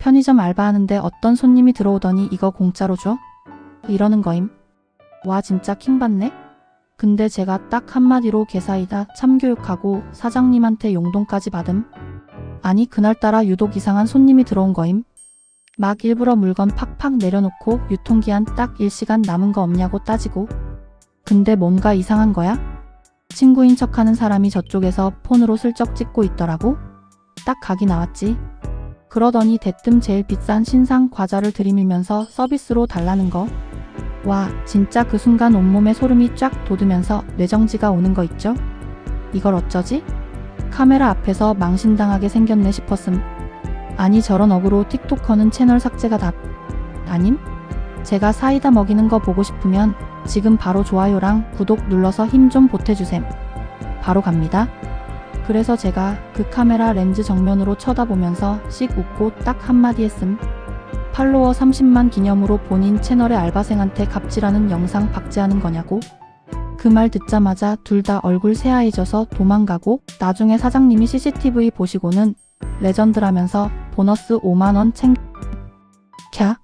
편의점 알바하는데 어떤 손님이 들어오더니 이거 공짜로 줘? 이러는 거임. 와 진짜 킹받네? 근데 제가 딱 한마디로 개사이다 참교육하고 사장님한테 용돈까지 받음. 아니 그날따라 유독 이상한 손님이 들어온 거임. 막 일부러 물건 팍팍 내려놓고 유통기한 딱 1시간 남은 거 없냐고 따지고. 근데 뭔가 이상한 거야? 친구인 척하는 사람이 저쪽에서 폰으로 슬쩍 찍고 있더라고. 딱 각이 나왔지. 그러더니 대뜸 제일 비싼 신상 과자를 들이밀면서 서비스로 달라는 거. 와, 진짜 그 순간 온몸에 소름이 쫙 돋으면서 뇌정지가 오는 거 있죠? 이걸 어쩌지? 카메라 앞에서 망신당하게 생겼네 싶었음. 아니 저런 어그로 틱토커는 채널 삭제가 답. 아님? 제가 사이다 먹이는 거 보고 싶으면 지금 바로 좋아요랑 구독 눌러서 힘 좀 보태주셈. 바로 갑니다. 그래서 제가 그 카메라 렌즈 정면으로 쳐다보면서 씩 웃고 딱 한마디 했음. 팔로워 30만 기념으로 본인 채널의 알바생한테 갑질하는 영상 박제하는 거냐고? 그 말 듣자마자 둘 다 얼굴 새하얘져서 도망가고 나중에 사장님이 CCTV 보시고는 레전드라면서 보너스 5만원 챙... 캬?